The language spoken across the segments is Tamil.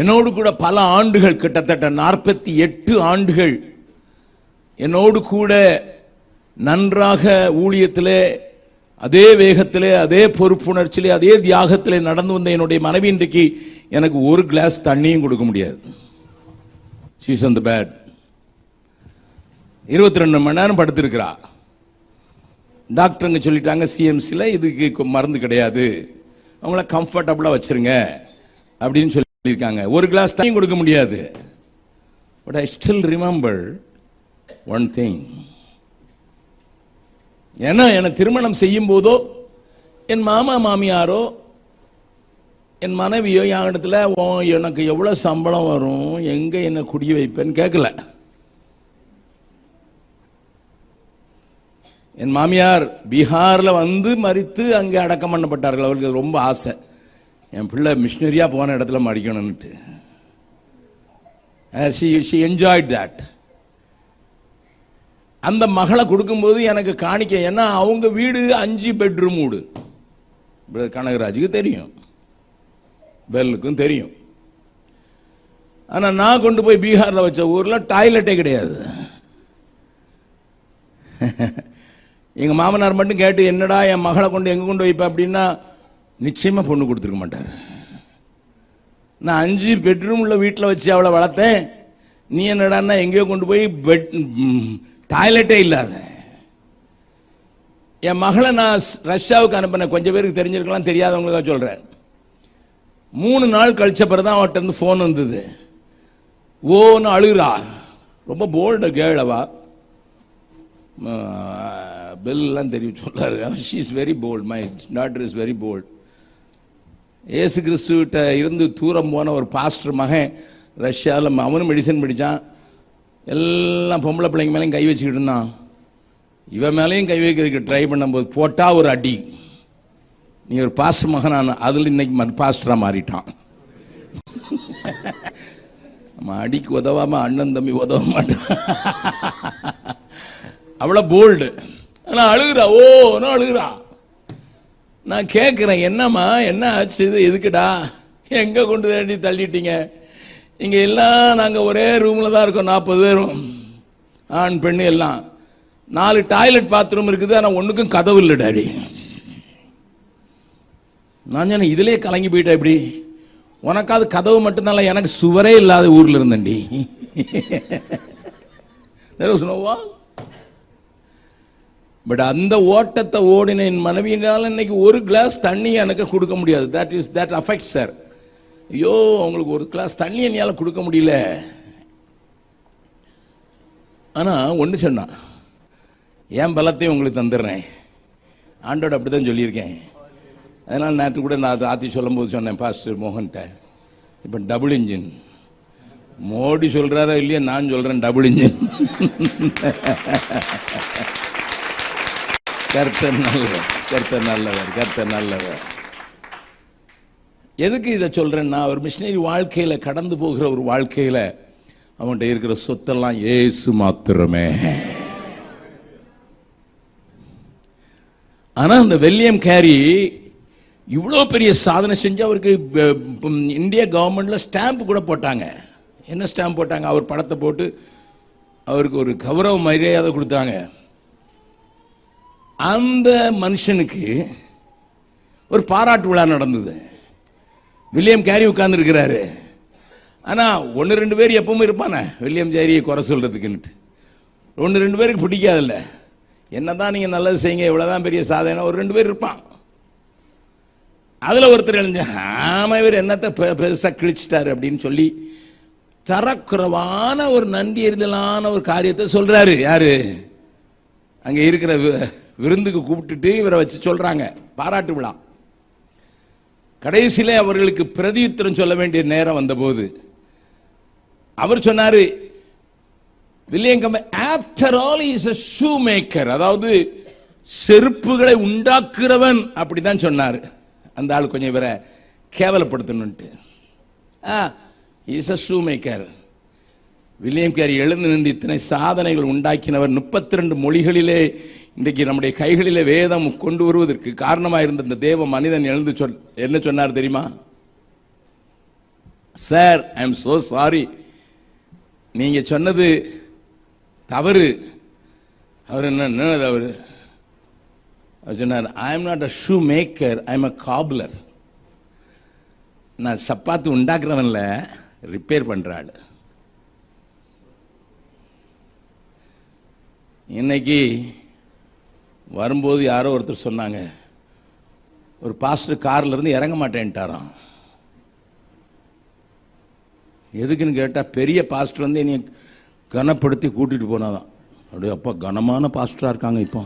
என்னோடு கூட பல ஆண்டுகள் கிட்டத்தட்ட நாற்பத்தி எட்டு ஆண்டுகள் என்னோடு கூட நன்றாக ஊழியத்திலே அதே வேகத்திலே அதே பொறுப்புணர்ச்சியிலே அதே தியாகத்திலே நடந்து வந்த என்னுடைய மனைவி இன்றைக்கு எனக்கு ஒரு கிளாஸ் தண்ணியும் கொடுக்க முடியாது. ஷீஸ் அந்த பேட் இருபத்தி ரெண்டு மணி நேரம் படுத்திருக்கிறா. டாக்டருங்க சொல்லிட்டாங்க சிஎம்சியில் இதுக்கு மருந்து கிடையாது. அவங்கள கம்ஃபர்டபுளாக வச்சிருங்க அப்படின்னு சொல்லி சொல்லியிருக்காங்க. ஒரு கிளாஸ் தண்ணி கொடுக்க முடியாது. But I still remember one thing ஏன்னா என்னை திருமணம் செய்யும் போதோ என் மாமா மாமியாரோ என் மனைவியோ என் இடத்துல "ஓ, எனக்கு எவ்வளோ சம்பளம் வரும்? எங்கே என்னை குடிய வைப்பேன்னு கேட்கல. என் மாமியார் பீகாரில் வந்து மறித்து அங்கே அடக்கம் பண்ணப்பட்டார்கள். அவர்களுக்கு ரொம்ப ஆசை. என் பிள்ளை மிஷினரியாக போன இடத்துல மடிக்கணும்னுட்டு. ஷி ஷி என்ஜாய்ட் தட் அந்த மகளை கொடுக்கும்போது எனக்கு காணிக்க ஏன்னா அவங்க வீடு அஞ்சு பெட்ரூம் வீடு. பிரதர் கனகராஜுக்கு தெரியும். பெல்லுக்கும் தெரியும். ஆனால் நான் கொண்டு போய் பீகாரில் வச்ச ஊரில் டாய்லெட்டே கிடையாது. எங்கள் மாமனார் மட்டும் கேட்டு என்னடா என் மகளை கொண்டு எங்கே கொண்டு வைப்பேன் அப்படின்னா நிச்சயமாக பொண்ணு கொடுத்துருக்க மாட்டார். நான் அஞ்சு பெட்ரூம் உள்ள வீட்டில் வச்சு அவளை வளர்த்தேன். நீ என்னடான்னா எங்கேயோ கொண்டு போய் பெட் டாய்லெட்டே இல்லாத. என் மகளை நான் ரஷ்யாவுக்கு அனுப்பினேன். கொஞ்சம் பேருக்கு தெரிஞ்சிருக்கலாம் தெரியாதவங்களுக்காக சொல்கிறேன் மூணு நாள் கழிச்ச பிறகு தான் அவட்ட இருந்து ஃபோன் வந்தது. ஓன்னு அழுகிறா. ரொம்ப போல்டு கேளவா பெல்லாம் தெரியும் சொல்லாரு she is very bold my daughter is very bold Yesu கிறிஸ்துவிட்ட இருந்து தூரம் போன ஒரு பாஸ்டர் மகன் ரஷ்யாவில் அவனும் மெடிசன் படித்தான் எல்லாம் பொம்பளை பிள்ளைங்க மேலேயும் கை வச்சுக்கிட்டு இருந்தான். இவன் மேலேயும் கை வைக்கிறதுக்கு ட்ரை பண்ணும்போது போட்டால் ஒரு அடி. நீ ஒரு பாஸ்டர் மகனான அதில் இன்னைக்கு பாஸ்டராக மாறிட்டான். நம்ம அடிக்கு உதவாமல் அண்ணன் தம்பி உதவ மாட்டான். அவ்வளோ போல்டு ஆனால் அழுகுறா ஓ அழுகுறா. நான் கேட்குறேன் என்னம்மா என்ன ஆச்சு இது எதுக்குடா? எங்கே கொண்டு தேடி தள்ளிட்டீங்க? இங்கே எல்லாம் நாங்கள் ஒரே ரூமில் தான் இருக்கோம் நாற்பது பேரும். ஆண் பெண் எல்லாம். நாலு டாய்லெட் பாத்ரூம் இருக்குது ஆனால் ஒன்றுக்கும் கதவு இல்லை டாடி. நான் சொன்னேன் இதிலே கலங்கி போயிட்டேன் இப்படி உனக்காவது கதவு மட்டும்தான் எனக்கு சுவரே இல்லாத ஊரில் இருந்தேன்டி. There was. பட் அந்த ஓட்டத்தை ஓடின என் மனைவியினால் இன்னைக்கு ஒரு கிளாஸ் தண்ணி எனக்கு கொடுக்க முடியாது. That is that affect sir ஐயோ உங்களுக்கு ஒரு கிளாஸ் தண்ணி என்னால் கொடுக்க முடியல. ஆனால் ஒன்று சொன்னான் என் பலத்தையும் உங்களுக்கு தந்துடுறேன். ஆண்டோட அப்படி தான் சொல்லியிருக்கேன். அதனால் நேற்று கூட நான் ஆத்தி சொல்லும்போது சொன்னேன் பாஸ்டர் மோகன்கிட்ட இப்போ டபுள் இன்ஜின் மோடி சொல்கிறாரா இல்லையா? நான் சொல்கிறேன் டபுள் இன்ஜின் கர்த்தர் நல்லவர் கர்த்தர் நல்லவர் கர்த்தர் நல்லவர். எதுக்கு இதை சொல்கிறேன்னா ஒரு மிஷினரி வாழ்க்கையில் கடந்து போகிற ஒரு வாழ்க்கையில் அவன்கிட்ட இருக்கிற சொத்தெல்லாம் ஏசு மாத்திரமே. ஆனால் அந்த வெல்லியம் கேரி இவ்வளோ பெரிய சாதனை செஞ்சு அவருக்கு இந்திய கவர்மெண்ட்ல ஸ்டாம்ப் கூட போட்டாங்க. என்ன ஸ்டாம்ப் போட்டாங்க? அவர் படத்தை போட்டு அவருக்கு ஒரு கௌரவ மரியாதை கொடுத்தாங்க. அந்த மனுஷனுக்கு ஒரு பாராட்டு விழா நடந்தது. வில்லியம் கேரி உட்கார்ந்துருக்கிறாரு. ஆனால் ஒன்று ரெண்டு பேர் எப்பவும் இருப்பானே வில்லியம் கேரியை குறை சொல்கிறதுக்குன்ட்டு ஒன்று ரெண்டு பேருக்கு பிடிக்காதுல்ல. என்னதான் நீங்கள் நல்லது செய்யுங்க இவ்வளோதான் பெரிய சாதனை ஒரு ரெண்டு பேர் இருப்பான் அதில் ஒருத்தர் எழுந்த ஆமாம் இவர் என்னத்தை பெ- கிழிச்சிட்டாரு அப்படின்னு சொல்லி தரக்குறைவான ஒரு நன்றி எறிதலான ஒரு காரியத்தை சொல்கிறாரு யாரு? அங்கே இருக்கிற வி- விருந்துக்கு கூப்பிட்டுட்டு இவரை வச்சு சொல்கிறாங்க பாராட்டு விழா. கடைசியில் அவர்களுக்கு பிரதியுத்தரம் சொல்ல வேண்டிய நேரம் வந்தபோது அவர் சொன்னார் William come after all is a shoe maker அதாவது செருப்புகளை உண்டாக்குறவன் அப்படிதான் சொன்னார். அந்த ஆள் கொஞ்சம் இவரை கேவலப்படுத்தணுன்ட்டு ஆ is a shoe maker William Carey எழுந்து நின்று இத்தனை சாதனைகள் உண்டாக்கினவர். முப்பத்தி ரெண்டு மொழிகளிலே இன்றைக்கு நம்முடைய கைகளிலே வேதம் கொண்டு வருவதற்கு காரணமாக இருந்த இந்த தேவ மனிதன் எழுந்து சொல் என்ன சொன்னார் தெரியுமா? Sir I am so sorry நீங்கள் சொன்னது தவறு. அவர் என்ன என்ன தவறு அவர் சொன்னார் I am not a shoe maker I am a cobbler நான் சப்பாத்து உண்டாக்குறவன்ல ரிப்பேர் பண்ணுறாள் இன்னைக்கு வரும்போது யாரோ ஒருத்தர் சொன்னாங்க ஒரு பாஸ்டர் கார்லேருந்து இறங்க மாட்டேன்ட்டாராம். எதுக்குன்னு கேட்டால் பெரிய பாஸ்டர் வந்து என்னை கனப்படுத்தி கூட்டிகிட்டு போனாதான் அப்படியே அப்பா கனமான பாஸ்டராக இருக்காங்க இப்போ.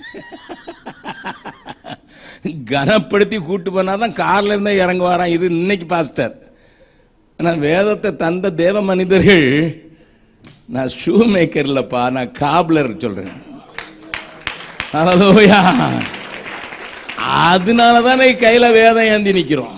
கனப்படுத்தி கூட்டு போனாதான் காரில் இருந்தே இறங்குவாராம். இது இன்னைக்கு பாஸ்டர் ஆனால் வேதத்தை தந்த தேவ மனிதர்கள் நான் ஷூ மேக்கர் இல்லைப்பா நான் காப்லர் சொல்றேன். அதனால தானே கையில வேதம் ஏந்தி நிற்கிறோம்